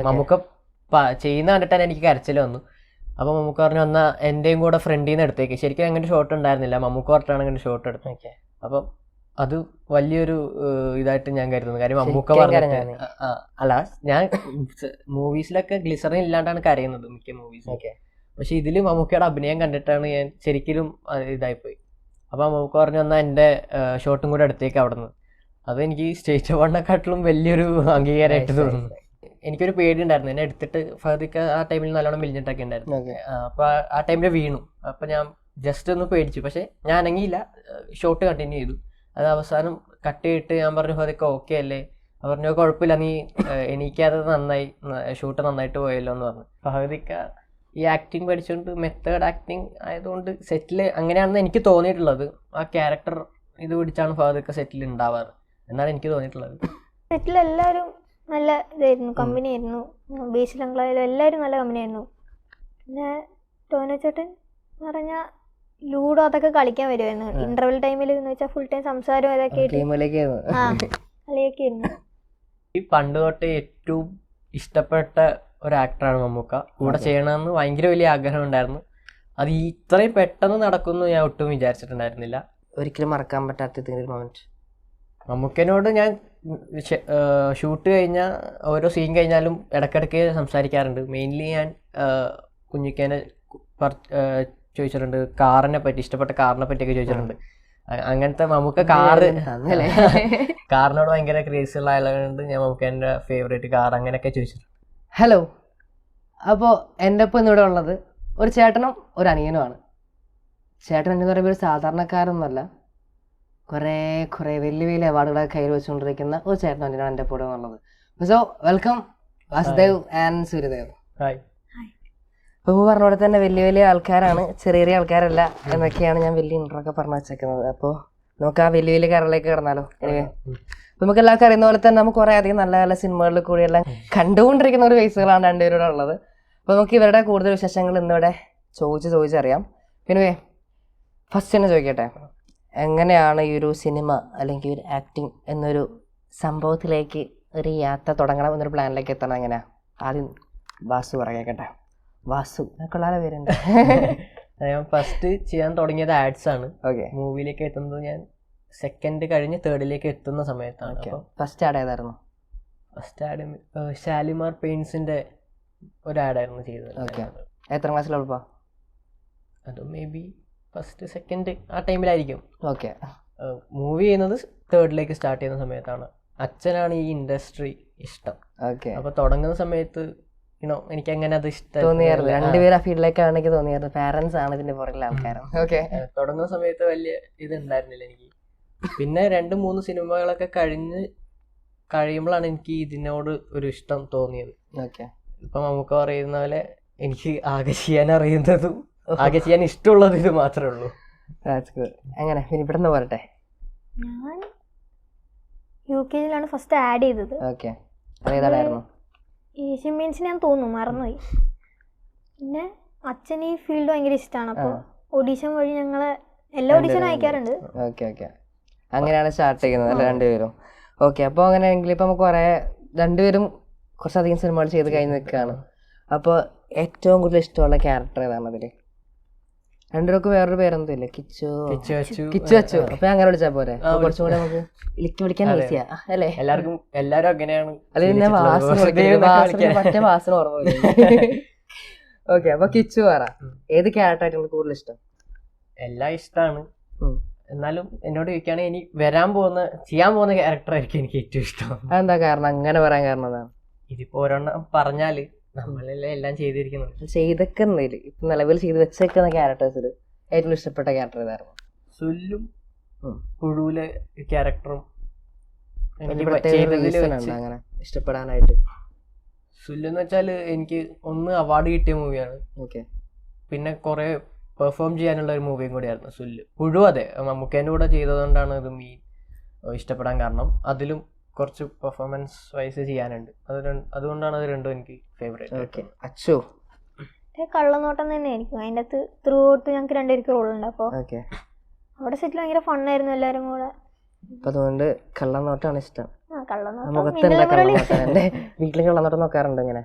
മമ്മൂക്ക പ- ചെയ്യുന്ന കണ്ടിട്ടാണ് എനിക്ക് കരച്ചിൽ വന്നു. അപ്പൊ മമ്മൂക്ക പറഞ്ഞു വന്ന എന്റെയും കൂടെ ഫ്രണ്ടിൽ നിന്ന് എടുത്തേക്ക്. ശരിക്കും അങ്ങനെ ഷോട്ട് ഉണ്ടായിരുന്നില്ല. മമ്മൂക്ക പറഞ്ഞിട്ടാണ് അങ്ങനെ ഷോട്ട് എടുത്തത്. അപ്പൊ അത് വലിയൊരു ഇതായിട്ട് ഞാൻ കരുതുന്നു. കാര്യം മമ്മൂക്ക പറഞ്ഞു അല്ല ഞാൻ മൂവീസിലൊക്കെ ഗ്ലിസറിൻ ഇല്ലാണ്ടാണ് കരയുന്നത് മിക്ക മൂവീസ് Okay. പക്ഷെ ഇതിൽ മമ്മൂക്കയുടെ അഭിനയം കണ്ടിട്ടാണ് ഞാൻ ശരിക്കും ഇതായിപ്പോയി. അപ്പൊ മമ്മൂക്ക പറഞ്ഞു വന്ന എന്റെ ഷോട്ടും കൂടെ എടുത്തേക്ക് അവിടെ നിന്ന് അത് എനിക്ക് സ്റ്റേറ്റ് അവാർഡിനെക്കാട്ടിലും വലിയൊരു അംഗീകാരമായിട്ട് തോന്നുന്നു. എനിക്കൊരു പേടി ഉണ്ടായിരുന്നു എന്നെ എടുത്തിട്ട് ഫഹദിക്ക ആ ടൈമിൽ നല്ലോണം മെലിഞ്ഞിട്ടൊക്കെ ഉണ്ടായിരുന്നു. അപ്പോൾ ആ, അപ്പൊ ആ- ആ ടൈമിൽ വീണു. അപ്പൊ ഞാൻ ജസ്റ്റ് ഒന്ന് പേടിച്ചു. പക്ഷെ ഞാൻ അനങ്ങിയില്ല. ഷോട്ട് കണ്ടിന്യൂ ചെയ്തു. അത് അവസാനം കട്ട് ചെയ്തിട്ട് ഞാൻ പറഞ്ഞു ഫഹദിക്ക ഓക്കെ അല്ലേ? പറഞ്ഞു കുഴപ്പമില്ല. നീ എനിക്കത് എണീക്കാതെ നന്നായി ഷൂട്ട് നന്നായിട്ട് പോയല്ലോ എന്ന് പറഞ്ഞു. ഫഹദിക്ക ഈ ആക്ടിങ് പഠിച്ചുകൊണ്ട് മെത്തേഡ് ആക്ടിങ് ആയതുകൊണ്ട് സെറ്റിൽ അങ്ങനെയാണെന്ന് എനിക്ക് തോന്നിയിട്ടുള്ളത്. ആ ക്യാരക്ടർ ഇത് പിടിച്ചാണ് ഫഹദിക്ക സെറ്റിൽ ഉണ്ടാവാറ് എന്നാണ് എനിക്ക് തോന്നിയിട്ടുള്ളത്. സെറ്റിൽ എല്ലാവരും നല്ല ഇതായിരുന്നു കമ്പനി ആയിരുന്നു ബേസിലങ്കളായാലും എല്ലാവരും നല്ല കമ്പനി ആയിരുന്നു പിന്നെ ടോനോ ചേട്ടൻ എന്ന് പറഞ്ഞാൽ ലൂഡോ അതൊക്കെ കളിക്കാൻ വരുമായിരുന്നു ഇന്റർവെൽ ടൈമിൽ എന്ന് വെച്ചാൽ ഫുൾ ടൈം സംസാരം അതൊക്കെ ആയിട്ട് ടീമിലേക്ക് ആ കളിയൊക്കെ ആയിരുന്നു. ഈ പണ്ട് തൊട്ട് ഏറ്റവും ഇഷ്ടപ്പെട്ട ഒരു ആക്ടറാണ് മമ്മൂക്ക. കൂടെ. ചെയ്യണമെന്ന് ഭയങ്കര വലിയ ആഗ്രഹം ഉണ്ടായിരുന്നു. അത് ഇത്രയും പെട്ടെന്ന് നടക്കുന്നു ഞാൻ ഒട്ടും വിചാരിച്ചിട്ടുണ്ടായിരുന്നില്ല. ഒരിക്കലും മറക്കാൻ പറ്റാത്ത മൊമെന്റ് മമ്മൂക്കനോട് ഞാൻ ഷൂട്ട് കഴിഞ്ഞാൽ ഓരോ സീൻ കഴിഞ്ഞാലും ഇടയ്ക്കിടയ്ക്ക് സംസാരിക്കാറുണ്ട്. മെയിൻലി ഞാൻ കുഞ്ഞിക്കേനെ ചോദിച്ചിട്ടുണ്ട്. കാറിനെ പറ്റി ഇഷ്ടപ്പെട്ട കാറിനെ പറ്റിയൊക്കെ ചോദിച്ചിട്ടുണ്ട്. അങ്ങനത്തെ നമുക്ക് കാറ് കാറിനോട് ഭയങ്കര ക്രേസ് ഉള്ള ആയതുകൊണ്ട് ഞാൻ എന്റെ ഫേവറേറ്റ് കാർ അങ്ങനെയൊക്കെ ചോദിച്ചിട്ടുണ്ട്. ഹലോ അപ്പോൾ എന്റെ ഒപ്പം ഇന്നിവിടെ ഉള്ളത് ഒരു ചേട്ടനും ഒരു അനിയനുമാണ്. ചേട്ടൻ എന്ന് പറയുമ്പോൾ ഒരു സാധാരണക്കാരൊന്നുമല്ല. കുറേ കുറേ വലിയ വലിയ അവാർഡുകളൊക്കെ കയ്യിൽ വെച്ചുകൊണ്ടിരിക്കുന്ന ഒരു ചേട്ടൻ തന്നെയാണ് എന്റെ കൂടെ ഉള്ളത് so welcome Vasudev and Suryadev. Hi ഇപ്പോൾ പറഞ്ഞ പോലെ തന്നെ വലിയ വലിയ ആൾക്കാരാണ് ചെറിയ ചെറിയ ആൾക്കാരല്ല എന്നൊക്കെയാണ് ഞാൻ വലിയ ഇൻട്രോ ഒക്കെ പറഞ്ഞു വെച്ചേക്കുന്നത്. അപ്പോൾ നമുക്ക് ആ വലിയ വലിയ കാറിലേക്ക് കിടന്നാലോ? എനിവേ നമുക്ക് എല്ലാവർക്കും അറിയുന്ന പോലെ തന്നെ നമുക്ക് കുറേ അധികം നല്ല നല്ല സിനിമകളിൽ കൂടിയെല്ലാം കണ്ടുകൊണ്ടിരിക്കുന്ന ഒരു ഫേസുകളാണ് രണ്ടുപേരുടെ ഉള്ളത്. അപ്പോൾ നമുക്ക് ഇവരുടെ കൂടുതൽ വിശേഷങ്ങൾ ഇന്നിവിടെ ചോദിച്ച് ചോദിച്ചറിയാം. പിന്നെ ഫസ്റ്റ് തന്നെ ചോദിക്കട്ടെ. എങ്ങനെയാണ് ഈ ഒരു സിനിമ അല്ലെങ്കിൽ ഒരു ആക്ടിങ് എന്നൊരു സംഭവത്തിലേക്ക് ഒരു യാത്ര തുടങ്ങണം എന്നൊരു പ്ലാനിലേക്ക് എത്തണം എങ്ങനെയാ? ആദ്യം വാസു പറയാക്കട്ടെ വാസു കൊള്ളാതെ പേരുണ്ട് ഞാൻ ഫസ്റ്റ് ചെയ്യാൻ തുടങ്ങിയത് ആഡ്സ് ആണ്. ഓക്കെ മൂവിയിലേക്ക് എത്തുന്നത് ഞാൻ സെക്കൻഡ് കഴിഞ്ഞ് തേർഡിലേക്ക് എത്തുന്ന സമയത്താണ്. അപ്പോൾ ഫസ്റ്റ് ആഡ് ഏതായിരുന്നു? ഫസ്റ്റ് ആഡ് ഷാലിമാർ പെയിൻസിന്റെ ഒരു ആഡായിരുന്നു ചെയ്തത്. എത്ര ക്ലാസ്സിലുള്ള അത് മേ ബി ഫസ്റ്റ് സെക്കൻഡ് ആ ടൈമിലായിരിക്കും ഓക്കെ മൂവി ചെയ്യുന്നത് തേർഡിലേക്ക് സ്റ്റാർട്ട് ചെയ്യുന്ന സമയത്താണ്. അച്ഛനാണ് ഈ ഇൻഡസ്ട്രി ഇഷ്ടം. ഓക്കെ അപ്പൊ തുടങ്ങുന്ന സമയത്ത് യുനോ എനിക്ക് അങ്ങനെ അത് ഇഷ്ടം തോന്നിയായിരുന്നു രണ്ടുപേരും ആ ഫീൽഡിലേക്ക് ആണെങ്കിൽ തോന്നിയായിരുന്നു പാരന്റ്സ് ആണ് ഇതിന്റെ പുറകിലെ ആൾക്കാരും ഓക്കെ തുടങ്ങുന്ന സമയത്ത് വലിയ ഇത് ഉണ്ടായിരുന്നില്ല എനിക്ക്. പിന്നെ രണ്ട് മൂന്ന് സിനിമകളൊക്കെ കഴിഞ്ഞ് കഴിയുമ്പോഴാണ് എനിക്ക് ഇതിനോട് ഒരു ഇഷ്ടം തോന്നിയത്. ഓക്കെ ഇപ്പൊ നമുക്ക് പറയുന്ന പോലെ എനിക്ക് ആകർഷിക്കാൻ ചെയ്യാൻ അറിയുന്നതും ആകെ ചെയ്യാൻ ഇഷ്ടമുള്ളത് ഇത് മാത്രമേ ഉള്ളൂ. അങ്ങനെ പിന്നെ ഇവിടെ നിന്ന് പോരട്ടെ? ഞാൻ യു കെ ജിയിലാണ് ഫസ്റ്റ് ആഡ് ചെയ്തത് ഓക്കെ അതേതായിരുന്നു ഏഷ്യൻ മീൻസ് ഞാൻ തോന്നുന്നു മറന്നുപോയി. പിന്നെ അച്ഛൻ ഈ ഫീൽഡ് ഭയങ്കര ഇഷ്ടമാണ് അപ്പോൾ ഓഡീഷൻ വഴി ഞങ്ങൾ എല്ലാ ഓഡീഷനും അയക്കാറുണ്ട്. ഓക്കെ ഓക്കെ അങ്ങനെയാണ് സ്റ്റാർട്ട് ചെയ്യുന്നത് അല്ലേ രണ്ടുപേരും? ഓക്കെ അപ്പോൾ അങ്ങനെയാണെങ്കിൽ ഇപ്പം നമുക്ക് കുറേ രണ്ടുപേരും കുറച്ചധികം സിനിമകൾ ചെയ്ത് കഴിഞ്ഞ് നിൽക്കുകയാണ്. അപ്പോൾ ഏറ്റവും കൂടുതൽ ഇഷ്ടമുള്ള ക്യാരക്ടർ ഏതാണ് അതിൽ രണ്ടുപേർക്ക് വേറൊരു പേരൊന്നുമില്ല. കിച്ചു കിച്ചു വെച്ചു അപ്പൊ അങ്ങനെ വിളിച്ചാ പോരെ? അപ്പൊ കുറച്ചും കൂടെ നമുക്ക് വിളിക്കാൻ അതെ. ഈസിയാ അല്ലേ? എല്ലാവർക്കും എല്ലാരും അങ്ങനെയാണ് അല്ലെ പിന്നെ ശീലിച്ചിട്ടുള്ളത്. വാസന വിളിക്കാൻ. മറ്റേ വാസന ഓർമ്മ ഓക്കെ അപ്പൊ കിച്ചു പറ. ഏത് ക്യാരക്ടർ ആയിട്ട് കൂടുതൽ ഇഷ്ടം? എല്ലാം ഇഷ്ടമാണ് എന്നാലും എന്നോട് ചോദിക്കുകയാണെങ്കിൽ ഇനി വരാൻ പോകുന്ന ചെയ്യാൻ പോകുന്ന ക്യാരക്ടർ ആയിരിക്കും എനിക്ക് ഏറ്റവും ഇഷ്ടം. അതെന്താ കാരണം? അങ്ങനെ പറയാൻ കാരണം എന്താണ് ഇതിപ്പോ ഒരെണ്ണം പറഞ്ഞാൽ നമ്മളല്ലേ എല്ലാം ചെയ്തിരിക്കുന്നത്. ചെയ്തേക്കുന്നതിൽ ഇപ്പൊ നിലവിൽ ചെയ്ത് വെച്ചേക്കുന്ന ക്യാരക്ടേഴ്സിൽ ഏറ്റവും ഇഷ്ടപ്പെട്ട ക്യാരക്ടർ ഇതായിരുന്നു. സുല്ലും. പുഴുവിലെ ക്യാരക്ടറും അങ്ങനെ ഇഷ്ടപ്പെടാനായിട്ട്? സുല്ലെന്ന് വെച്ചാൽ എനിക്ക് ഒന്ന് അവാർഡ് കിട്ടിയ മൂവിയാണ്. ഓക്കെ. പിന്നെ കുറെ പെർഫോം ചെയ്യാനുള്ള ഒരു മൂവിയും കൂടിയായിരുന്നു സുല്ല്. പുഴു അതെ മമ്മൂക്കേന്റെ കൂടെ ചെയ്തതുകൊണ്ടാണ് ഇത് മീൻ ഇഷ്ടപ്പെടാൻ കാരണം. അതിലും കുറച്ച് പെർഫോമൻസ് വൈസ് ചെയ്യാനുണ്ട്. അത് അതുകൊണ്ടാണ് അത് രണ്ടും എനിക്ക് ഫേവറേറ്റ് ഓക്കെ അച്ചു കള്ളനോട്ടം തന്നെ ആയിരിക്കും. അതിന്റെ അകത്ത് ത്രൂ ഔട്ട് ഞങ്ങൾക്ക് രണ്ടുപേർക്ക് റോളുണ്ട് അപ്പോൾ ഓക്കെ അവിടെ സെറ്റിൽ ഭയങ്കര ഫണ്ണായിരുന്നു എല്ലാവരും കൂടെ. അപ്പൊ അതുകൊണ്ട് കള്ളനോട്ടാണ് ഇഷ്ടം. ആ കള്ളനോട്ടം എന്റെ വീട്ടിൽ നോക്കാറുണ്ട് ഇങ്ങനെ?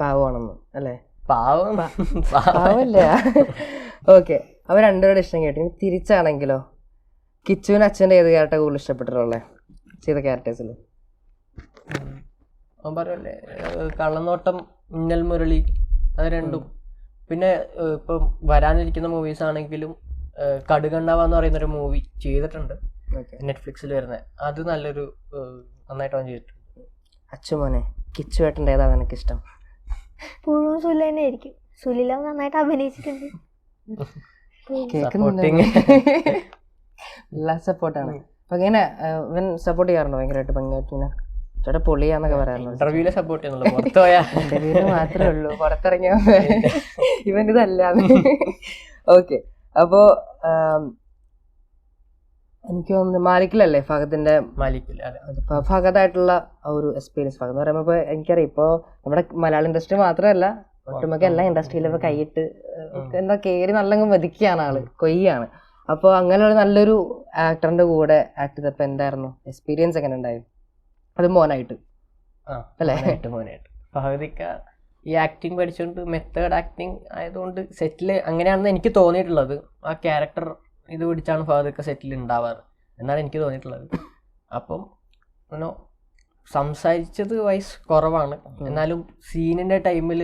പാവമാണെന്ന് അല്ലേ? പാവം. പാവല്ല? ഓക്കെ അവ രണ്ടുപേരുടെ ഇഷ്ടം കേട്ടു. തിരിച്ചാണെങ്കിലോ? കിച്ചുവിന് അച്ഛന്റെ ഏത് ക്യാരക്ടർ കൂടുതൽ ഇഷ്ടപ്പെട്ടിട്ടുള്ളത് ചെയ്ത ക്യാരക്ടേഴ്സിൽ അവൻ പറയല്ലേ കള്ളനോട്ടം മിന്നൽ മുരളി അത് രണ്ടും. പിന്നെ ഇപ്പം വരാനിരിക്കുന്ന മൂവീസ് ആണെങ്കിലും കടുകണ്ണാവ എന്ന് പറയുന്ന ഒരു മൂവി ചെയ്തിട്ടുണ്ട്. ഓക്കെ. നെറ്റ്ഫ്ലിക്സിൽ വരുന്നത് അത് നല്ലൊരു നന്നായിട്ട് അവൻ ചെയ്തിട്ടുണ്ട്. കിച്ചു കിച്ചുവേട്ടന്റെ ഏതാണ് എനിക്ക് ഇഷ്ടം പുഴുവും ആയിരിക്കും. സുലില നന്നായിട്ട് അഭിനയിച്ചിട്ടുണ്ട്. എല്ലാ സപ്പോർട്ടാണ് അപ്പൊ ഇങ്ങനെ ഇവൻ സപ്പോർട്ട് ചെയ്യാറുണ്ടോ? ഭയങ്കരമായിട്ട് ഭംഗിയായിട്ട് ഇങ്ങനെ. ചേട്ടാ പൊളിയാന്നൊക്കെ പറയാറുണ്ട്? ഇന്റർവ്യൂൽ സപ്പോർട്ട് ചെയ്യുന്നുള്ളൂ. പുറത്ത് പോയാ. മാത്രമേ ഉള്ളൂ. പുറത്തിറങ്ങിയ ഇവൻ ഇതല്ലാന്ന് ഓക്കെ അപ്പോ എനിക്ക് തോന്നുന്നു മാലിക്കിലല്ലേ ഫഹദിന്റെ ഫഹദായിട്ടുള്ള ഒരു എക്സ്പീരിയൻസ് ഫഹദ് എന്ന് പറയുമ്പോൾ എനിക്കറിയാം. ഇപ്പോ നമ്മുടെ മലയാള ഇൻഡസ്ട്രി മാത്രമല്ല ഒട്ടുമിക്ക എല്ലാ ഇൻഡസ്ട്രിയിലും കൈയിട്ട് എന്താ കേറി നല്ലങ്ങ് മെതിക്കുകയാണ് ആൾ. കൊയ്യാണ്. അപ്പോൾ അങ്ങനെ ഒരു നല്ലൊരു ആക്ടറിന്റെ കൂടെ ആക്ട് ചെയ്തപ്പോൾ എന്തായിരുന്നു? എക്സ്പീരിയൻസ് എങ്ങനെ ഉണ്ടായി? അത് മോനായിട്ട്. അല്ലേ? മോനായിട്ട് ഫഹദിക്ക ഈ ആക്ടിങ് പഠിച്ചുകൊണ്ട് മെത്തേഡ് ആക്ടിങ് ആയതുകൊണ്ട് സെറ്റിൽ അങ്ങനെയാണെന്ന് എനിക്ക് തോന്നിയിട്ടുള്ളത്. ആ ക്യാരക്ടർ ഇത് പിടിച്ചാണ് ഫഹദിക്ക സെറ്റിൽ ഉണ്ടാവാറ് എന്നാണ് എനിക്ക് തോന്നിയിട്ടുള്ളത്. അപ്പം സംസാരിച്ചത് വൈസ് കുറവാണ്. എന്നാലും സീനിന്റെ ടൈമിൽ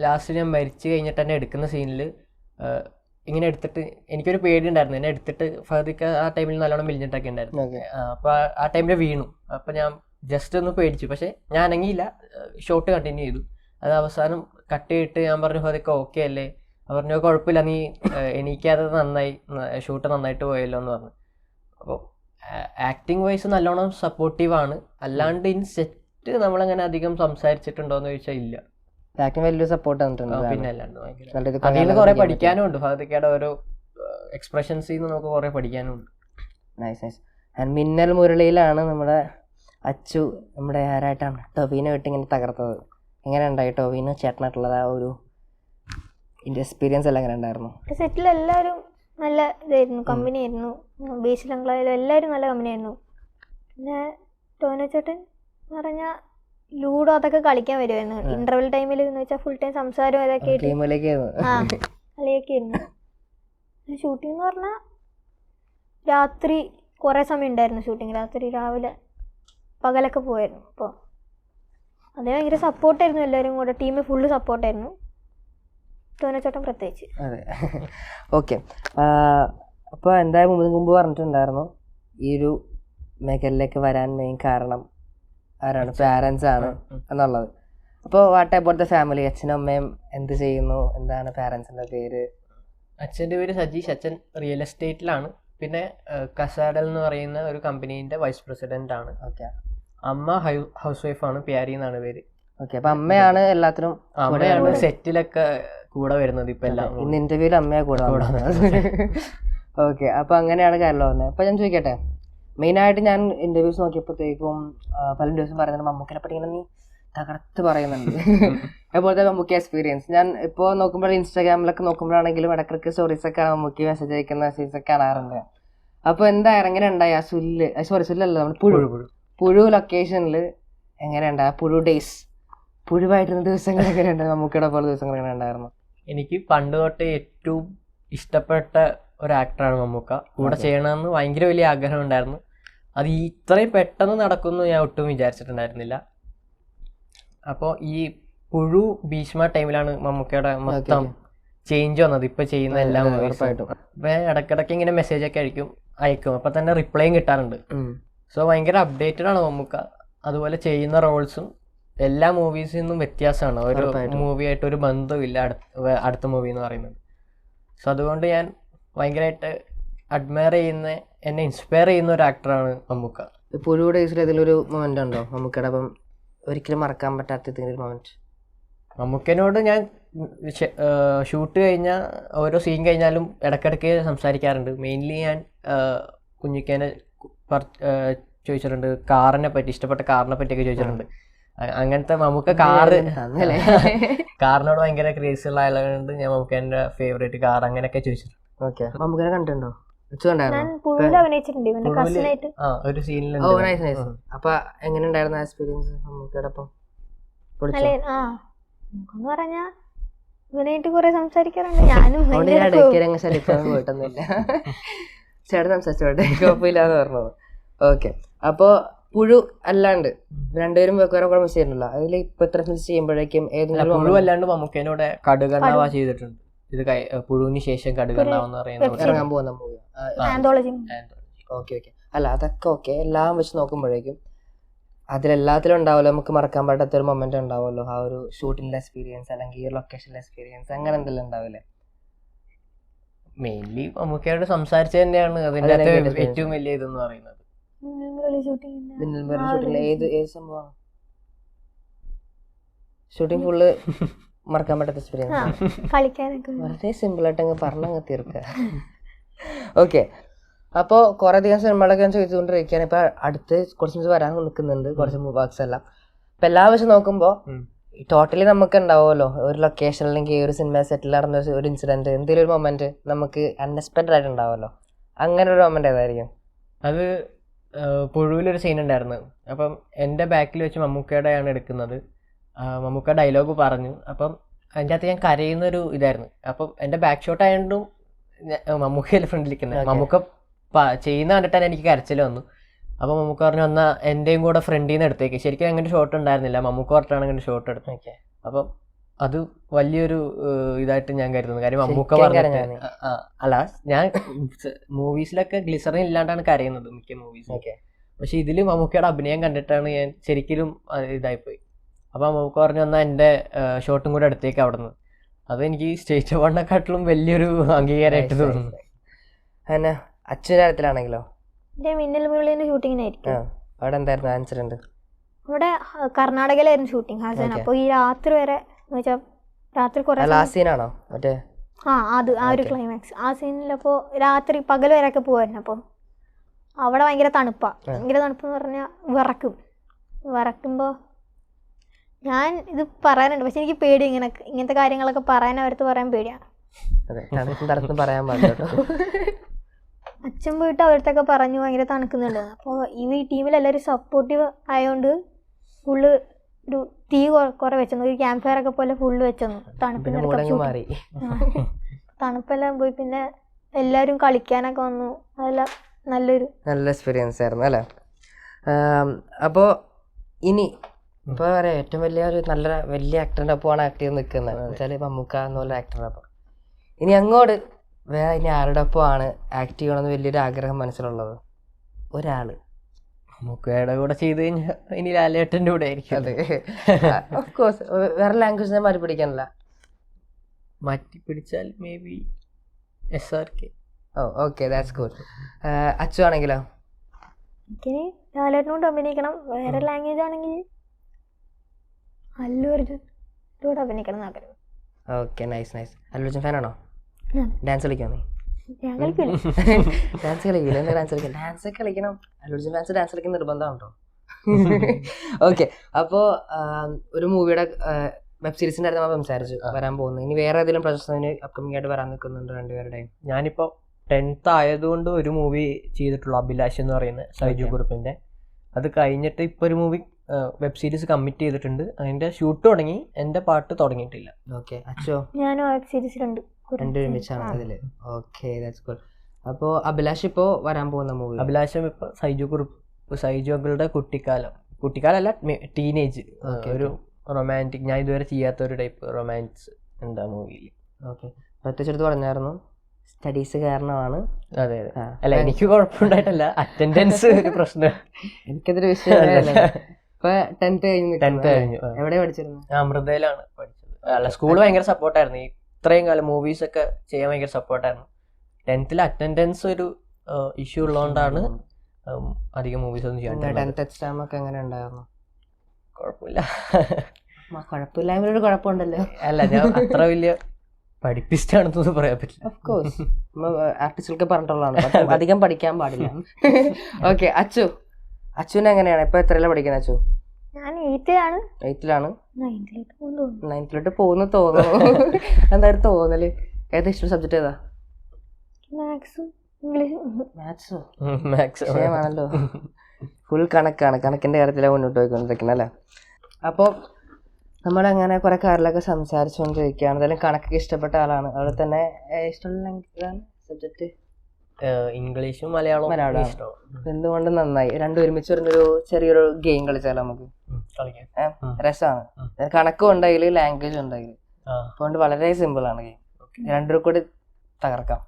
ലാസ്റ്റ് ഞാൻ മരിച്ചു കഴിഞ്ഞിട്ട് തന്നെ എടുക്കുന്ന സീനിൽ ഇങ്ങനെ എടുത്തിട്ട് എനിക്കൊരു പേടി ഉണ്ടായിരുന്നു എന്നെ എടുത്തിട്ട് ഫഹദിക്ക ആ ടൈമിൽ നല്ലോണം മെലിഞ്ഞിട്ടൊക്കെ ഉണ്ടായിരുന്നു അപ്പൊ അപ്പോൾ ആ ടൈമിൽ വീണു. അപ്പോൾ ഞാൻ ജസ്റ്റ് ഒന്ന് പേടിച്ചു. പക്ഷേ ഞാൻ അനങ്ങിയില്ല. ഷോട്ട് കണ്ടിന്യൂ ചെയ്തു. അത് അവസാനം കട്ട് ചെയ്തിട്ട് ഞാൻ പറഞ്ഞു അതൊക്കെ ഓക്കെ അല്ലേ? പറഞ്ഞു കുഴപ്പമില്ല. നീ എണീക്കാതെ നന്നായി. ഷൂട്ട് നന്നായിട്ട് പോയല്ലോ എന്ന് പറഞ്ഞു. അപ്പോൾ ആക്ടിങ് വൈസ് നല്ലോണം സപ്പോർട്ടീവാണ് അല്ലാണ്ട് ഇൻ സെറ്റ് നമ്മളങ്ങനെ അധികം സംസാരിച്ചിട്ടുണ്ടോയെന്ന് ചോദിച്ചാൽ ഇല്ല. ആക്ടിങ് വലിയൊരു സപ്പോർട്ട് തന്നിട്ടുണ്ട് പിന്നെ കൊറേ പഠിക്കാനും ഉണ്ട് ഓരോ എക്സ്പ്രഷൻസിൽ നമുക്ക് കുറേ പഠിക്കാനും ഉണ്ട് നൈസ് നൈസ് ആൻഡ് മിന്നൽ മുരളിയിലാണ് നമ്മുടെ അച്ചു നമ്മുടെ ആരായിട്ടാണ്? ടൊബീനെ വിട്ട് ഇങ്ങനെ തകർത്തത്. എങ്ങനെ ഉണ്ടായി ടൊബീന് ചേട്ടനായിട്ടുള്ളത് ആ ഒരു എക്സ്പീരിയൻസ് എല്ലാം എങ്ങനെ ഉണ്ടായിരുന്നു? സെറ്റിൽ എല്ലാവരും നല്ല ഇതായിരുന്നു കമ്പനി ആയിരുന്നു. ബീച്ചിലും എല്ലാവരും നല്ല കമ്പനി ആയിരുന്നു. പിന്നെ ടോനോ ചേട്ടൻ പറഞ്ഞ പറഞ്ഞാൽ ലൂഡോ അതൊക്കെ കളിക്കാൻ വരുമായിരുന്നു ഇന്റർവെൽ ടൈമിൽ എന്ന് വെച്ചാൽ ഫുൾ ടൈം സംസാരം അതൊക്കെ കളിയൊക്കെ ആയിരുന്നു. ഷൂട്ടിംഗ് എന്ന് പറഞ്ഞാൽ രാത്രി കുറേ സമയം ഉണ്ടായിരുന്നു ഷൂട്ടിംഗ് രാത്രി രാവിലെ പകലൊക്കെ പോയായിരുന്നു അപ്പോൾ അത് ഭയങ്കര സപ്പോർട്ടായിരുന്നു എല്ലാവരും കൂടെ. ടീമിൽ ഫുള്ള് സപ്പോർട്ടായിരുന്നു ടോനച്ചേട്ടൻ പ്രത്യേകിച്ച്. അതെ. ഓക്കെ അപ്പോൾ എന്തായാലും മുമ്പ് മുമ്പ് പറഞ്ഞിട്ടുണ്ടായിരുന്നു ഈ ഒരു മേഖലയിലേക്ക് വരാൻ മെയിൻ കാരണം ആരാണ്? പാരൻസ് ആണ് എന്നുള്ളത്. അപ്പോൾ വാട്ട് അബൌട്ട് ദ ഫാമിലി അച്ഛനും അമ്മയും എന്ത് ചെയ്യുന്നു? എന്താണ് പാരൻസിന്റെ പേര്? അച്ഛന്റെ പേര് സജീഷ്. അച്ഛൻ റിയൽ എസ്റ്റേറ്റിലാണ് പിന്നെ കസാഡൽ എന്ന് പറയുന്ന ഒരു കമ്പനീന്റെ വൈസ് പ്രസിഡന്റ് ആണ്. ഓക്കെ അമ്മ ഹൗസ് വൈഫാണ് പ്യാരി എന്നാണ് പേര്. ഓക്കെ അപ്പൊ അമ്മയാണ് എല്ലാത്തിനും അമ്മയാണ് സെറ്റിലൊക്കെ കൂടെ വരുന്നത് ഇപ്പൊ എല്ലാം. ഇന്ന് ഇന്റർവ്യൂവിൽ അമ്മയെ കൂടെ ഓക്കെ അപ്പൊ അങ്ങനെയാണ് കാര്യങ്ങൾ വന്നത്. അപ്പൊ ഞാൻ ചോദിക്കട്ടെ? മെയിൻ ആയിട്ട് ഞാൻ ഇന്റർവ്യൂസ് നോക്കിയപ്പോഴത്തേക്കും പല ദിവസം പറയുന്നുണ്ട് മമ്മൂക്കിനെ പറ്റി ഇങ്ങനെ നീ തകർത്ത് പറയുന്നുണ്ട്. അതുപോലത്തെ മമ്മൂക്കി എക്സ്പീരിയൻസ് ഞാൻ ഇപ്പോൾ നോക്കുമ്പോൾ ഇൻസ്റ്റാഗ്രാമിലൊക്കെ നോക്കുമ്പോഴാണെങ്കിലും ഇടക്കിടക്ക് സ്റ്റോറീസ് ഒക്കെ മമ്മൂക്കി മെസ്സേജ് അയക്കുന്ന മെസ്സേജൊക്കെ കാണാറുണ്ട്. അപ്പോൾ എന്താ എങ്ങനെ ഉണ്ടായി ആ സുല്ല്? സോറി സുല്ലല്ല നമ്മൾ പുഴു. പുഴു ലൊക്കേഷനിൽ എങ്ങനെ ആ പുഴു ഡേയ്സ് പുഴുവായിട്ടുള്ള ദിവസങ്ങൾ എങ്ങനെയുണ്ട്? മമ്മൂക്കിയുടെ പോലെ ദിവസങ്ങൾ എങ്ങനെ ഉണ്ടായിരുന്നു എനിക്ക് പണ്ട് തൊട്ടേ ഏറ്റവും ഇഷ്ടപ്പെട്ട ഒരു ആക്ടറാണ് മമ്മൂക്ക. കൂടെ ചെയ്യണമെന്ന് ഭയങ്കര വലിയ ആഗ്രഹം ഉണ്ടായിരുന്നു. അത് ഇത്രയും പെട്ടെന്ന് നടക്കുമെന്ന് ഞാൻ ഒട്ടും വിചാരിച്ചിട്ടുണ്ടായിരുന്നില്ല. അപ്പോൾ ഈ പുഴു ഭീഷ്മ ടൈമിലാണ് മമ്മൂക്കയുടെ മൊത്തം ചേഞ്ച് വന്നത്. ഇപ്പൊ ചെയ്യുന്ന എല്ലാം. ഉറപ്പായിട്ടും. അപ്പൊ ഇടയ്ക്കിടയ്ക്ക് ഇങ്ങനെ മെസ്സേജ് ഒക്കെ അയക്കും അയക്കും. അപ്പൊ തന്നെ റിപ്ലൈയും കിട്ടാറുണ്ട്. സോ ഭയങ്കര അപ്ഡേറ്റഡ് ആണ് മമ്മൂക്ക. അതുപോലെ ചെയ്യുന്ന റോൾസും എല്ലാ മൂവീസിൽ നിന്നും വ്യത്യാസമാണ്. ഒരു. മൂവിയായിട്ട് ഒരു ബന്ധമില്ല അടുത്ത മൂവി എന്ന് പറയുന്നത്. സോ അതുകൊണ്ട് ഞാൻ ഭയങ്കരമായിട്ട് അഡ്മയർ ചെയ്യുന്ന എന്നെ ഇൻസ്പയർ ചെയ്യുന്ന ഒരു ആക്ടറാണ് മമ്മൂക്ക. പുഴു ഡേയ്സിൽ ഏതെങ്കിലും മൊമെന്റ് മൊമെന്റ് ഉണ്ടോ? മമ്മൂക്കയുടെ അപ്പം ഒരിക്കലും മറക്കാൻ പറ്റാത്ത ഏതെങ്കിലും ഒരു മൊമെന്റ് മമ്മൂക്കനോട് ഞാൻ ഷൂട്ട് കഴിഞ്ഞാൽ ഓരോ സീൻ കഴിഞ്ഞാലും ഇടയ്ക്കിടയ്ക്ക് സംസാരിക്കാറുണ്ട്. മെയിൻലി ഞാൻ കുഞ്ഞിക്കേനെ ചോദിച്ചിട്ടുണ്ട്. കാറിനെ പറ്റി ഇഷ്ടപ്പെട്ട കാറിനെ പറ്റിയൊക്കെ ചോദിച്ചിട്ടുണ്ട്. അങ്ങനത്തെ മമ്മൂക്ക കാറ്? കാറിനോട് ഭയങ്കര ക്രേസ് ഉള്ള ആയതുകൊണ്ട് ഞാൻ മമ്മൂക്കേന്റെ ഫേവറേറ്റ് കാർ അങ്ങനെയൊക്കെ ചോദിച്ചിട്ടുണ്ട്. ഓക്കെ. മമ്മൂക്കനെ കണ്ടിട്ടുണ്ടോ? അച്ചു ഉണ്ടായിരുന്നു ഞാൻ പുഴുവിൽ അഭിനയിച്ചിട്ടുണ്ട് ഇവന്റെ പുഴുവിൽ ആ ഒരു ഓ നൈസ് നൈസ് അപ്പൊ എങ്ങനെ ഉണ്ടായിരുന്നു എക്സ്പീരിയൻസ് മമ്മൂക്കയോടൊപ്പം? പറഞ്ഞാ ഇവനായിട്ട് കുറെ സംസാരിക്കാറുണ്ട്. ഞാനും പോയിട്ടൊന്നുമില്ല. ചേട്ടൻ സംസാരിച്ചോട്ടെ കുഴപ്പമില്ലാന്ന് പറഞ്ഞത് ഓക്കെ. അപ്പോ പുഴു അല്ലാണ്ട് രണ്ടുപേരും വേറെ കൂടെ മിസ് ചെയ്യുന്നില്ല അതിൽ ഇപ്പൊ ഇത്ര മിസ് ചെയ്യുമ്പോഴേക്കും ഏതെങ്കിലും പുഴു അല്ലാണ്ട് മമ്മൂക്കേനോടെ കടുകണ്ണാവ ചെയ്തിട്ടുണ്ട്. ഇത് പുഴുവിന് ശേഷം കടുകണ്ണാവ് എന്ന് പറയുന്ന web ഒരു- ഇറങ്ങാൻ പോകുന്ന മൂവി ആന്തോളജി ഓക്കെ ഓക്കെ. അല്ല അതൊക്കെ ഓക്കെ. എല്ലാം വെച്ച് നോക്കുമ്പോഴേക്കും അതിലെല്ലാത്തിലും ഉണ്ടാവുമല്ലോ. നമുക്ക് മറക്കാൻ പറ്റാത്ത ഒരു മൊമെന്റ് ഉണ്ടാവുമല്ലോ. ആ ഒരു ഷൂട്ടിന്റെ എക്സ്പീരിയൻസ് അല്ലെങ്കിൽ ലൊക്കേഷനിലെ എക്സ്പീരിയൻസ് അങ്ങനെ എന്തെല്ലാം ഉണ്ടാവില്ലേ? മെയിൻലി മമ്മൂക്കയോട് സംസാരിച്ചു തന്നെയാണ്. അതിന്റെ ഏറ്റവും വലിയ ഇതെന്ന് പറയുന്നത്. ഷൂട്ടിംഗ് ഏത് ഏത് സംഭവമാണ്? ഷൂട്ടിംഗ് ഫുള്ള് മറക്കാൻ പറ്റാത്ത എക്സ്പീരിയൻസ് കളിക്കാനൊക്കെ. വളരെ സിമ്പിൾ ആയിട്ട് അങ്ങ് പറഞ്ഞങ്ങ് തീർക്കുക. ഓക്കെ അപ്പോൾ കുറേ അധികം സിനിമകളൊക്കെ ഞാൻ ചോദിച്ചുകൊണ്ടിരിക്കുകയാണ്. ഇപ്പം അടുത്ത് കുറച്ച് ദിവസം വരാൻ നിൽക്കുന്നുണ്ട്. കുറച്ച് മൂവാക്സ് എല്ലാം. അപ്പം എല്ലാ വെച്ച് നോക്കുമ്പോൾ ടോട്ടലി നമുക്ക് ഉണ്ടാവുമല്ലോ ഒരു ലൊക്കേഷൻ അല്ലെങ്കിൽ ഒരു സിനിമ സെറ്റിൽ നടന്ന ഒരു- ഇൻസിഡന്റ് എന്തെങ്കിലും ഒരു മൊമെന്റ് നമുക്ക് അൺഎക്സ്പെക്ടഡ് ആയിട്ട് ഉണ്ടാവുമല്ലോ. അങ്ങനെ ഒരു മൊമെന്റ് ഏതായിരിക്കും? അത് പുഴുവിലൊരു സീൻ ഉണ്ടായിരുന്നു. അപ്പം എന്റെ ബാക്കിൽ വെച്ച് മമ്മൂക്കയുടെയാണ് എടുക്കുന്നത്. മമ്മൂക്ക ഡയലോഗ് പറഞ്ഞു. അപ്പം അതിന്റെ അകത്ത് ഞാൻ കരയുന്ന ഒരു ഇതായിരുന്നു. അപ്പം എന്റെ ബാക്ക് ഷോട്ട് ആയതുകൊണ്ടും മമ്മൂക്കയല്ലേ ഫ്രണ്ടിലിരിക്കുന്നത്. മമ്മൂക്ക ചെയ്യുന്ന കണ്ടിട്ടാണ് എനിക്ക് കരച്ചിൽ വന്നു. അപ്പം മമ്മൂക്ക പറഞ്ഞു എന്നാൽ എന്റെയും കൂടെ ഫ്രണ്ടിൽ നിന്ന് എടുത്തേക്ക്. ശരിക്കും അങ്ങനെ ഷോട്ട് ഉണ്ടായിരുന്നില്ല. മമ്മൂക്ക പറഞ്ഞിട്ടാണ് അങ്ങനെ ഷോട്ട് എടുത്തത് ഓക്കെ അപ്പം അത് വലിയൊരു ഇതായിട്ട് ഞാൻ കരുതുന്നു. കാര്യം മമ്മൂക്ക പറഞ്ഞു അല്ല ഞാൻ മൂവീസിലൊക്കെ ഗ്ലിസറിൻ ഇല്ലാണ്ടാണ് കരയുന്നത് മിക്ക മൂവീസ് ഓക്കെ പക്ഷെ ഇതിൽ മമ്മൂക്കയുടെ അഭിനയം കണ്ടിട്ടാണ് ഞാൻ ശരിക്കും ഇതായിപ്പോയി. അപ്പം മമ്മൂക്ക പറഞ്ഞു എന്നാൽ എന്റെ ഷോട്ടും കൂടെ എടുത്തേക്ക് അവിടെ നിന്ന് അതെനിക്ക് സ്റ്റേറ്റ് അവാർഡിനെക്കാട്ടിലും വലിയൊരു അംഗീകാരമായിട്ട് തോന്നുന്നു. അങ്ങനെ അച്ഛന്റെ കാര്യത്തിലാണെങ്കിലോ? മിന്നൽ മുരളിന്റെ ഷൂട്ടിങ്ങിനായിരിക്കും ആ അവിടെ എന്തായിരുന്നു ആൻസർ അവിടെ ഇവിടെ കർണാടകയിലായിരുന്നു ഷൂട്ടിംഗ് ഹാസൻ. അപ്പോൾ ഈ രാത്രി വരെ എന്ന് വെച്ചാൽ രാത്രി കുറേ ലാസ്റ്റ് സീനാണോ മറ്റേ? ആ അത് ആ ഒരു ക്ലൈമാക്സ് ആ സീനിലപ്പോൾ രാത്രി പകൽ ഒക്കെ പോവായിരുന്നു. അപ്പം അവിടെ ഭയങ്കര തണുപ്പാണ് ഭയങ്കര തണുപ്പെന്ന് പറഞ്ഞാൽ വിറക്കും. വിറക്കുമ്പോൾ ഞാൻ ഇത് പറയാനുണ്ട്. പക്ഷെ എനിക്ക് പേടി ഇങ്ങനെ ഇങ്ങനത്തെ കാര്യങ്ങളൊക്കെ പറയാൻ അവരത്ത് പറയാൻ പേടിയാണ് അതെ പറയാൻ പാടില്ല അച്ഛൻ പോയിട്ട് അവരത്തൊക്കെ പറഞ്ഞു ഭയങ്കര തണുക്കുന്നുണ്ട്. അപ്പോൾ ഈ ടീമിൽ എല്ലാവരും സപ്പോർട്ടീവ് ആയതുകൊണ്ട് ഫുള്ള് ഒരു തീ കുറെ വെച്ചു ഒരു ക്യാമ്പ് ഫയർ ഒക്കെ പോലെ ഫുള്ള് വെച്ചെന്നു. പിന്നെ തണുപ്പിന് തണുപ്പെല്ലാം പോയി പിന്നെ എല്ലാവരും കളിക്കാനൊക്കെ വന്നു. അതെല്ലാം നല്ലൊരു നല്ല എക്സ്പീരിയൻസ് ആയിരുന്നു അല്ലേ? അപ്പോൾ ഇനി ഇപ്പോൾ പറയാം ഏറ്റവും വലിയ ഒരു നല്ല വലിയ ആക്ടറിന്റെ ഒപ്പമാണ് ആക്ട് ചെയ്ത് നിൽക്കുന്നത് വെച്ചാൽ മമ്മൂക്ക എന്നുള്ള ആക്ടറിന്റെ ഒപ്പം. ഇനി അങ്ങോട്ട് വേറെ ഇനി ആരുടെ ഒപ്പമാണ് ആക്ട് ചെയ്യണമെന്ന് വലിയൊരു ആഗ്രഹം മനസ്സിലുള്ളത്? ഒരാൾ. മമ്മൂക്കയുടെ കൂടെ ചെയ്ത് കഴിഞ്ഞാൽ ഇനി ലാലേട്ടന്റെ കൂടെ ആയിരിക്കും. അതെ. ഓഫ്കോഴ്സ് വേറെ ഞാൻ മാറ്റി പിടിക്കാനല്ല. മാറ്റി പിടിച്ചാൽ maybe S R K Oh, oh okay that's good Achu ആണെങ്കിലോ? എനിക്കിനി ലാലേട്ടനോട് അഭിനയിക്കണം വേറെ ലാംഗ്വേജ് ആണെങ്കിൽ അല്ലു അർജുനോട് അഭിനയിക്കണം ആഗ്രഹം. ഓക്കെ നൈസ് നൈസ് അല്ലുജൻ ഫാനാണോ ഉം. ഡാൻസ് കളിക്കാൻ നീ ഡാൻസ് കളിക്കില്ല എന്താ ഡാൻസ് കളിക്കാം ഡാൻസ് കളിക്കണം. അല്ലുജൻ ഫാൻസ് ഡാൻസ് കളിക്കുന്ന നിർബന്ധമാണോ ഓക്കെ അപ്പോൾ ഒരു മൂവിയുടെ വെബ് സീരീസിന്റെ അടുത്ത് നമ്മൾ സംസാരിച്ചു വരാൻ പോകുന്നു. ഇനി വേറെ ഏതെങ്കിലും പ്രൊജക്ട്സിന് അപ്കമിംഗ് ആയിട്ട് വരാൻ നിൽക്കുന്നുണ്ട് രണ്ടുപേരുടെയും? ഞാനിപ്പോൾ ടെൻത്ത് ആയതുകൊണ്ട് ഒരു മൂവി ചെയ്തിട്ടുള്ളൂ അഭിലാഷ് എന്ന് പറയുന്ന സൈജു. കുറുപ്പിന്റെ അത് കഴിഞ്ഞിട്ട് ഇപ്പോൾ ഒരു മൂവി വെബ് സീരീസ് കമ്മിറ്റ് ചെയ്തിട്ടുണ്ട്. അതിന്റെ ഷൂട്ട് തുടങ്ങി എന്റെ പാട്ട് തുടങ്ങിയിട്ടില്ല. ഓക്കെ അച്ഛോ ഞാനും വെബ് സീരീസിലുണ്ട് രണ്ടും ഒരുമിച്ചാണ് അതിൽ. ഓക്കെ ദാറ്റ്സ് ഗുഡ് അപ്പോൾ അഭിലാഷ് ഇപ്പോ വരാൻ പോകുന്ന മൂവി അഭിലാഷം ഇപ്പോൾ സൈജു കുറിപ്പ് സൈജു അങ്കിളുടെ കുട്ടിക്കാലം. കുട്ടിക്കാലല്ല ടീനേജ് ഒരു റൊമാന്റിക് ഞാൻ ഇതുവരെ ചെയ്യാത്ത ഒരു ടൈപ്പ് റൊമാൻസ് എന്താ ആ മൂവിയിൽ ഓക്കെ പ്രത്യേകിച്ചെടുത്ത് പറഞ്ഞായിരുന്നു. സ്റ്റഡീസ് കാരണമാണ്. അതെ അതെ. അല്ല എനിക്ക് കുഴപ്പമുണ്ടായിട്ടല്ല. അറ്റൻഡൻസ് ഒരു പ്രശ്നം. എനിക്കതൊരു വിഷയമല്ല? ഇപ്പൊ ടെൻത്ത് കഴിഞ്ഞ് ടെൻത്ത് കഴിഞ്ഞു എവിടെ പഠിച്ചിരുന്നു? അമൃതയിലാണ് പഠിച്ചത്. അല്ല സ്കൂൾ ഭയങ്കര സപ്പോർട്ടായിരുന്നു ഇത്രയും കാലം മൂവീസ് ഒക്കെ ചെയ്യാൻ ഭയങ്കര സപ്പോർട്ടായിരുന്നു ടെൻത്തിൽ അറ്റൻഡൻസ് ഒരു ഇഷ്യൂ ഉള്ളതുകൊണ്ടാണ് അധികം മൂവീസ് ഒന്നും ചെയ്യാൻ. ടെൻത്ത് എക്സാം ഒക്കെ എങ്ങനെ ഉണ്ടായിരുന്നു? കുഴപ്പമില്ല കുഴപ്പമില്ലായ്മ ഒരു കുഴപ്പമുണ്ടല്ലോ. അല്ല ഞാൻ അത്ര വലിയ പഠിപ്പിസ്റ്റാണെന്നൊന്നും പറയാൻ പറ്റില്ല. ഓഫ് കോഴ്സ് ആർട്ടിസ്റ്റുകൾക്ക് പറഞ്ഞിട്ടുള്ളതാണ്. പക്ഷെ അധികം പഠിക്കാൻ പാടില്ല. ഓക്കെ അച്ചു അച്ചുവിന് എങ്ങനെയാണ്? ഇപ്പൊ എത്രയിലാണ് പഠിക്കുന്നത് അച്ഛൻ ഞാൻ എയ്ത്തിലാണ് എയ്റ്റിലാണ് നയൻത്തിലോട്ട് പോകുന്നു തോന്നുന്നു. എന്തായാലും തോന്നൽ? ഏതാ ഇഷ്ടം സബ്ജക്ട് ഏതാ? മാത്സും ഇംഗ്ലീഷ് മാത്സോ മാക്സ് വിഷയമാണല്ലോ. ഫുൾ കണക്കാണ്. കണക്കിന്റെ കാര്യത്തിലാണ് മുന്നോട്ട് പോയിക്കൊണ്ടിരിക്കുന്നത് അല്ലേ? അപ്പോൾ നമ്മളങ്ങനെ കുറെ കാര്യങ്ങളൊക്കെ സംസാരിച്ചുകൊണ്ടിരിക്കുകയാണ് എന്തായാലും കണക്കൊക്കെ ഇഷ്ടപ്പെട്ട ആളാണ്. അവിടെ തന്നെ ഇഷ്ടമുള്ള സബ്ജക്ട് സബ്ജക്റ്റ് ഇംഗ്ലീഷും മലയാളവും മലയാളവും. എന്തുകൊണ്ട് നന്നായി? രണ്ടും ഒരുമിച്ച് വരുന്നൊരു ചെറിയൊരു ഗെയിം കളിച്ചാലോ നമുക്ക്? രസമാണ്. കണക്കും ഉണ്ടായില്ല ലാംഗ്വേജ് ഉണ്ടായില്ല അതുകൊണ്ട് വളരെ സിമ്പിൾ ആണ് ഗെയിം രണ്ടും കൂടി തകർക്കാം.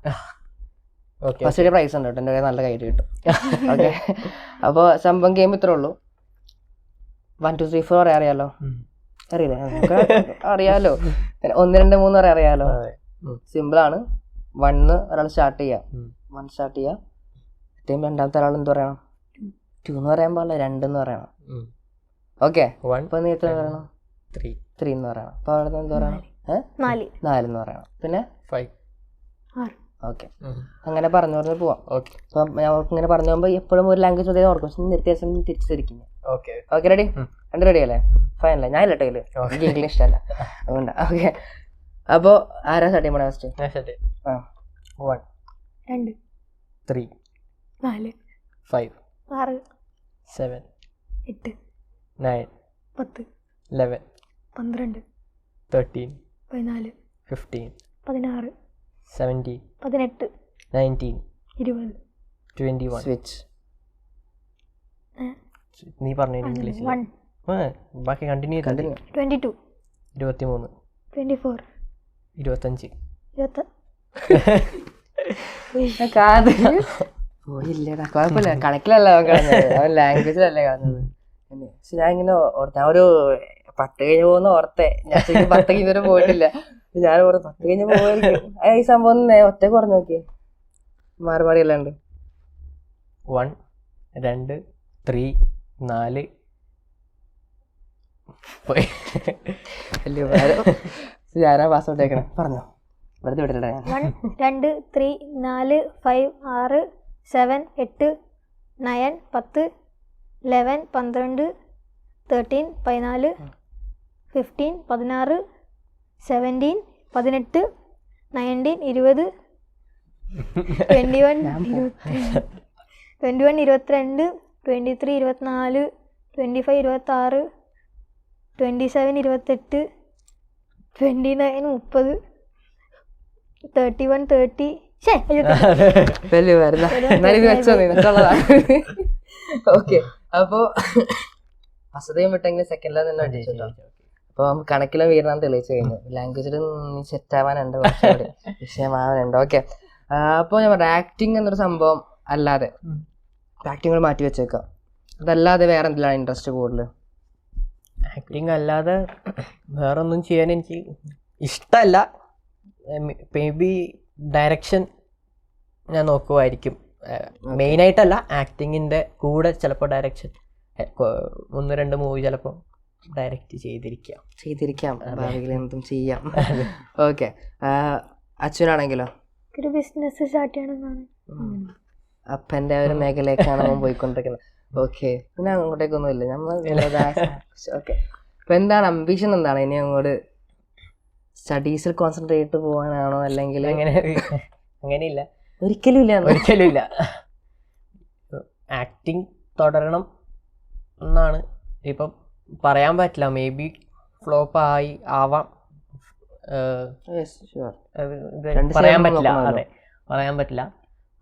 ഫസ്റ്റ് പ്രൈസ് ഉണ്ട് കേട്ടോ. എന്റെ കയ്യിൽ നല്ല കയ്യിൽ കിട്ടും. ഓക്കെ. അപ്പോൾ സംഭവം ഗെയിം ഇത്രേ ഉള്ളൂ. വൺ ടു ത്രീ ഫോർ അറിയാലോ? അറിയില്ലേ. അറിയാലോ. ഒന്ന് രണ്ട് മൂന്ന് വരെ അറിയാലോ? സിമ്പിൾ ആണ്. വണ്ണ് ഒരാൾ സ്റ്റാർട്ട് ചെയ്യാം. വൺ സ്റ്റാർട്ട് ചെയ്യാം. ഏറ്റവും രണ്ടാമത്തെ ഒരാൾ എന്ത് പറയണം? ടു എന്ന് പറയാൻ പാടില്ല രണ്ടെന്ന് പറയണം. ഓക്കെ വൺ അപ്പൊ നീ എത്ര പറയണം? ത്രീ ത്രീ എന്ന് പറയണം. അപ്പൊ അവിടെ എന്ത് പറയണം? നാല്. നാലെന്ന് എന്ന് പറയണം. പിന്നെ? ഫൈവ് ഓക്കെ അങ്ങനെ പറഞ്ഞു പറഞ്ഞ് പോവാം. ഓക്കെ അപ്പം ഞാൻ ഇങ്ങനെ പറഞ്ഞു പോകുമ്പോൾ എപ്പോഴും ഒരു ലാംഗ്വേജ് അതേ ഓർക്കും. പക്ഷെ നിർത്തിയാസം തിരിച്ചു തിരിക്കും ഓക്കെ ഓക്കെ റെഡി. രണ്ട് റെഡി അല്ലേ? ഫൈൻ അല്ലേ ഞാൻ ഇല്ല ടൈൽ എനിക്ക് ഇംഗ്ലീഷ് ഇഷ്ടമല്ല അതുകൊണ്ടാ. ഓക്കെ അപ്പോൾ ആരാ സ്റ്റാർട്ട് ചെയ്യണേ ഫസ്റ്റ് ആ. വൺ രണ്ട്. ത്രീ. നാല്. ഫൈവ്. ആറ്. സെവൻ. എട്ട്. നയൻ. പത്ത്. ലെവൻ പന്ത്രണ്ട്. തേർട്ടീൻ. പതിനാല്. ഫിഫ്റ്റീൻ. പതിനാറ്. സെവന്റീൻ പതിനെട്ട്. നയന്റീൻ. ഇരുപത്. ട്വന്റി വൺ സ്വിച്ച് നീ പറഞ്ഞു ഇംഗ്ലീഷ് വൺ. ബാക്കി കണ്ടിന്യൂ കണ്ടിന്യൂ ട്വന്റി ടു. ഇരുപത്തി മൂന്ന് ട്വന്റി ഫോർ. ഇരുപത്തഞ്ച്. ഇരുപത്തി. കാത്. പോയില്ലടാ കുഴപ്പമില്ല. കണക്കിലല്ല അവൻ കളഞ്ഞത് അവൻ ലാംഗ്വേജിലല്ലേ കളഞ്ഞത് പക്ഷെ ഞാൻ ഇങ്ങനെ ഓർത്ത ഞാൻ ഒരു പത്ത് കഴിഞ്ഞ് പോകുന്ന ഓർത്തെ. ഞാൻ ശരിക്കും പത്ത് കഴിഞ്ഞ വരെ പോയിട്ടില്ല. ഞാൻ ഓർത്ത് പത്ത് കഴിഞ്ഞ് പോയിരിക്കും ഈ സംഭവം ഒറ്റ കുറഞ്ഞു നോക്കിയേ. മാറി മാറി അല്ലാണ്ട് വൺ രണ്ട് ത്രീ നാല്. പോയി. ഞാനാ പാസ്വേർഡ് അയക്കണേ. പറഞ്ഞോ. വെറുതെ ഞാൻ. വൺ രണ്ട് ത്രീ നാല് ഫൈവ് ആറ് സെവൻ എട്ട് നയൻ പത്ത് ലെവൻ പന്ത്രണ്ട് തേർട്ടീൻ പതിനാല് ഫിഫ്റ്റീൻ പതിനാറ് സെവന്റീൻ പതിനെട്ട് നയന്റീൻ ഇരുപത് ട്വന്റി വൺ ട്വന്റി വൺ ഇരുപത്തിരണ്ട് ട്വന്റി ത്രീ ഇരുപത്തിനാല് ട്വന്റി ഫൈവ് ഇരുപത്താറ് ട്വന്റി സെവൻ ഇരുപത്തെട്ട് ട്വന്റി നയൻ മുപ്പത് തേർട്ടി വൺ തേർട്ടി ഓക്കെ അപ്പോ ഫസ്റ്റത്തെയും വിട്ടെങ്കിൽ സെക്കൻഡിലും തന്നെ അടിച്ചിട്ടോ അപ്പൊ കണക്കിലും വീരണം തെളിയിച്ചു കഴിഞ്ഞു. ലാംഗ്വേജിൽ നീ സെറ്റ് ആവാൻ ഉണ്ട് വിഷയമാവാനുണ്ട്. ഓക്കെ അപ്പോൾ ഞാൻ ആക്ടിങ് എന്നൊരു സംഭവം അല്ലാതെ. ആക്ടിങ്ങൾ മാറ്റി വെച്ചേക്കാം. അതല്ലാതെ വേറെ എന്തെല്ലാം ഇൻട്രസ്റ്റ് കൂടുതൽ ആക്ടിങ് അല്ലാതെ വേറെ ഒന്നും ചെയ്യാൻ എനിക്ക് ഇഷ്ടമല്ല മേ ബി ഡയറക്ഷൻ ഞാൻ നോക്കുമായിരിക്കും മെയിനായിട്ടല്ല ആക്ടിങ്ങിന്റെ കൂടെ ചിലപ്പോൾ ഡയറക്ഷൻ ഒന്ന് രണ്ട് മൂവി ചിലപ്പോൾ ഡയറക്റ്റ് ചെയ്തിരിക്കാം. ചെയ്തിരിക്കാം. ഭാവിയിൽ എന്തും ചെയ്യാം. ഓക്കെ അച്ഛനാണെങ്കിലോ? ഒരു ബിസിനസ് സ്റ്റാർട്ട് ചെയ്യണമെന്നാണ് അപ്പന്റെ ഒരു മേഖലയൊക്കെയാണ് അവൻ പോയിക്കൊണ്ടിരിക്കുന്നത്. ഓക്കെ പിന്നെ അങ്ങോട്ടേക്കൊന്നും ഇല്ല. നമ്മൾ ഓക്കെ അപ്പൊ എന്താണ് അംബിഷൻ എന്താണ്? ഇനി അങ്ങോട്ട് സ്റ്റഡീസിൽ കോൺസെൻട്രേറ്റ് പോകാനാണോ അല്ലെങ്കിൽ അങ്ങനെ അങ്ങനെയില്ല. ഒരിക്കലും ഇല്ല. ഒരിക്കലും ഇല്ല. ആക്ടിങ് തുടരണം എന്നാണ്. ഇപ്പം പറയാൻ പറ്റില്ല. മേ ബി ഫ്ലോപ്പ് ആയി ആവാം. പറയാൻ പറ്റില്ല. അതെ പറയാൻ പറ്റില്ല.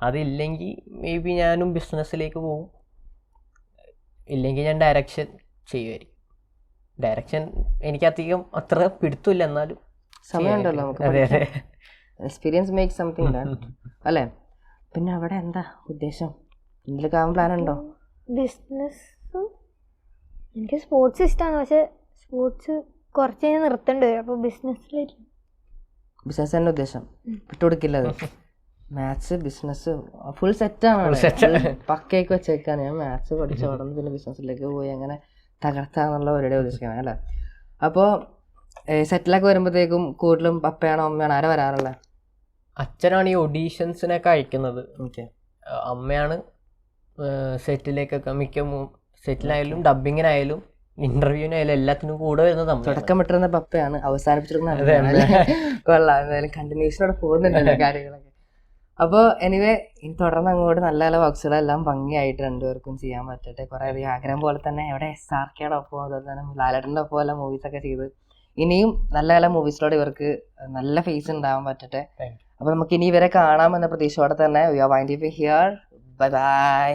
അതില്ലെങ്കിൽ മേ ബി ഞാനും ബിസിനസ്സിലേക്ക് പോവും. ഇല്ലെങ്കിൽ ഞാൻ ഡയറക്ഷൻ ചെയ്യുമായിരിക്കും ഡയറക്ഷൻ എനിക്കധികം അത്ര പിടുത്തില്ല എന്നാലും സമയമുണ്ടല്ലോ നമുക്ക് അതെ. അതെ എക്സ്പീരിയൻസ് മേക്ക് സംതിങ് അല്ലേ? പിന്നെ അവിടെ എന്താ ഉദ്ദേശം? എന്തെങ്കിലും ആവാൻ പ്ലാൻ ഉണ്ടോ ബിസിനസ് എനിക്ക് സ്പോർട്സ് ഇഷ്ടമാണ് പക്ഷെ സ്പോർട്സ് കുറച്ച് കഴിഞ്ഞാൽ നിർത്തേണ്ടി വരും. അപ്പോൾ ബിസിനസ്സിലേക്ക് ബിസിനസ് തന്നെ ഉദ്ദേശം? വിട്ടുകൊടുക്കില്ല അത്? മാത്സ് ബിസിനസ് ഫുൾ സെറ്റാണ് പക്കയൊക്കെ വെച്ചേക്കാണ്. ഞാൻ മാത്സ് പഠിച്ച് ഉടനെ പിന്നെ ബിസിനസ്സിലേക്ക് പോയി. അങ്ങനെ തകർത്താന്നുള്ള ഒരിടെ ഉദ്ദേശിക്കണം അല്ലേ? അപ്പോൾ സെറ്റിലൊക്കെ വരുമ്പോഴത്തേക്കും കൂടുതലും പപ്പയാണോ അമ്മയാണോ ആരാ വരാറുള്ളത് അച്ഛനാണ് ഈ ഒഡീഷൻസിനൊക്കെ അയക്കുന്നത്. ഓക്കെ. അമ്മയാണ് സെറ്റിലേക്കൊക്കെ മിക്ക സെറ്റിലായാലും ഡബിങ്ങിനായാലും ഇന്റർവ്യൂവിനായാലും എല്ലാത്തിനും കൂടെ വരുന്നത് തുടക്കം വിട്ടിരുന്ന പപ്പയാണ് അവസാനിപ്പിച്ചിരുന്ന. കൊള്ളാം. എന്തായാലും കണ്ടിന്യൂഷനോടെ പോകുന്നുണ്ടല്ലോ കാര്യങ്ങളൊക്കെ. അപ്പോൾ എനിവേ ഇനി തുടർന്ന് അങ്ങോട്ട് നല്ല നല്ല വർക്ക്സുകളെല്ലാം ഭംഗിയായിട്ട് രണ്ടുപേർക്കും ചെയ്യാൻ പറ്റട്ടെ. കുറേ അധികം ആഗ്രഹം പോലെ തന്നെ എവിടെ എസ് ആർ കെയുടെ ഒപ്പം അതുപോലെ തന്നെ ലാലേട്ടന്റെ ഒപ്പം എല്ലാം മൂവീസൊക്കെ ചെയ്ത് ഇനിയും നല്ല നല്ല മൂവീസിലൂടെ ഇവർക്ക് നല്ല ഫേസ് ഉണ്ടാവാൻ പറ്റട്ടെ. അപ്പൊ നമുക്ക് ഇനി ഇവരെ കാണാമെന്ന പ്രതീക്ഷയോടെ തന്നെ we are wind here bye bye